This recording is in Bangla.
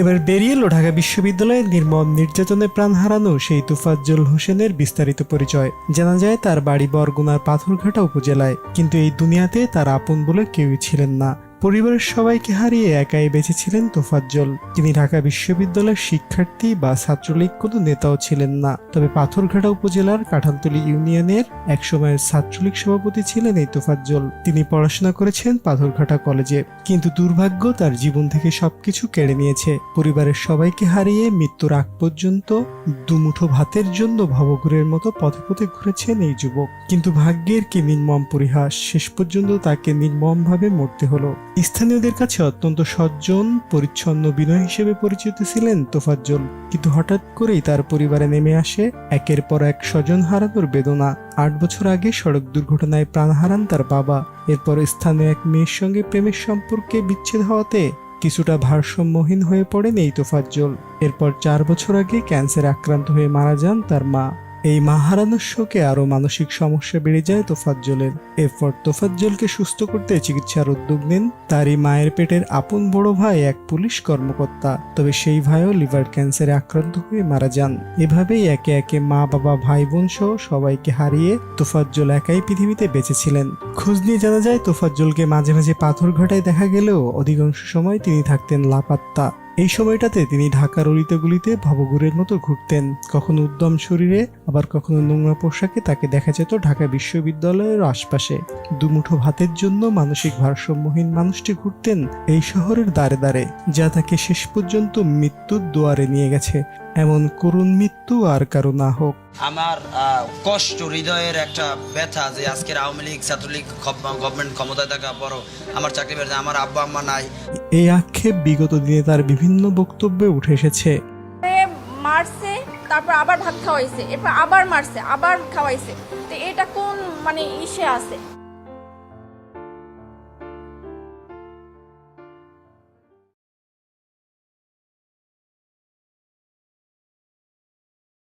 এবার বেরিয়ে এলো ঢাকা বিশ্ববিদ্যালয়ের নির্মম নির্যাতনে প্রাণ হারানো সেই তুফাজ্জল হোসেনের বিস্তারিত পরিচয়। জানা যায়, তার বাড়ি বরগুনার পাথরঘাটা উপজেলায়। কিন্তু এই দুনিয়াতে তার আপন বলে কেউই ছিলেন না। পরিবারের সবাইকে হারিয়ে একাই বেঁচে ছিলেন তোফাজ্জল। তিনি ঢাকা বিশ্ববিদ্যালয়ের শিক্ষার্থী বা ছাত্রলীগ কোনো নেতাও ছিলেন না। তবে পাথরঘাটা উপজেলার কাঁঠালতলী ইউনিয়নের একসময়ের ছাত্রলীগ সভাপতি ছিলেন এই তোফাজ্জল। তিনি পড়াশোনা করেছেন পাথরঘাটা কলেজে। কিন্তু দুর্ভাগ্য তার জীবন থেকে সবকিছু কেড়ে নিয়েছে। পরিবারের সবাইকে হারিয়ে মৃত্যুর আগ পর্যন্ত দুমুঠো ভাতের জন্য ভবঘুরের মতো পথে পথে ঘুরেছেন এই যুবক। কিন্তু ভাগ্যের কি নির্মম পরিহাস? শেষ পর্যন্ত তাকে নির্মমভাবে মরতে হলো। স্থানীয়দের কাছে অত্যন্ত সজ্জন, পরিচ্ছন্ন বিনয় হিসেবে পরিচিত ছিলেন তোফাজ্জল। কিন্তু হঠাৎ করেই তার পরিবারে নেমে আসে একের পর এক স্বজন হারানোর বেদনা। আট বছর আগে সড়ক দুর্ঘটনায় প্রাণ হারান তার বাবা। এরপর স্থানীয় এক মেয়ের সঙ্গে প্রেমের সম্পর্কে বিচ্ছেদ হওয়াতে কিছুটা ভারসাম্যহীন হয়ে পড়েন এই তোফাজ্জল। এরপর চার বছর আগে ক্যান্সারে আক্রান্ত হয়ে মারা যান তার মা। এই মা হারানোর শোকে আরও মানসিক সমস্যা বেড়ে যায় তোফাজ্জলের। এরপর তোফাজ্জলকে সুস্থ করতে চিকিৎসার উদ্যোগ নেন তারই মায়ের পেটের আপন বড় ভাই এক পুলিশ কর্মকর্তা। তবে সেই ভাইও লিভার ক্যান্সারে আক্রান্ত হয়ে মারা যান। এভাবেই একে একে মা, বাবা, ভাই, বোন সহ সবাইকে হারিয়ে তোফাজ্জল একাই পৃথিবীতে বেঁচেছিলেন। খোঁজ নিয়ে জানা যায়, তোফাজ্জলকে মাঝে মাঝে পাথর ঘাটায় দেখা গেলেও অধিকাংশ সময় তিনি থাকতেন লাপাত্তা। এই সময়টাতে তিনি ঢাকার অলিতেগুলিতে ভবঘুরের মতো ঘুরতেন। কখনো উদ্যম শরীরে, আবার কখনো নোংরা পোশাকে তাকে দেখা যেত ঢাকা বিশ্ববিদ্যালয়ের আশপাশে। দুমুঠো ভাতের জন্য মানসিক ভারসাম্যহীন মানুষটি ঘুরতেন এই শহরের দ্বারে দ্বারে, যা তাকে শেষ পর্যন্ত মৃত্যুর দুয়ারে নিয়ে গেছে। এমন করুণ মৃত্যু আর কারও না হোক। আমার আহ, কষ্ট হৃদয়ের একটা ব্যথা যে আজকের আওয়ামী লীগ ছাত্রলীগ গভর্নমেন্ট ক্ষমতায় থাকা বড় আমার চাকরি বেড়ে আমার আব্বা আম্মা নাই। এই আক্ষেপ বিগত দিনে তার বিভিন্ন বক্তব্যে উঠে এসেছে। মারছে তারপর আবার ভাত খাওয়াইছে এরপর আবার মারছে আবার খাওয়াইছে। তো এটা কোন মানে ইসে আছে?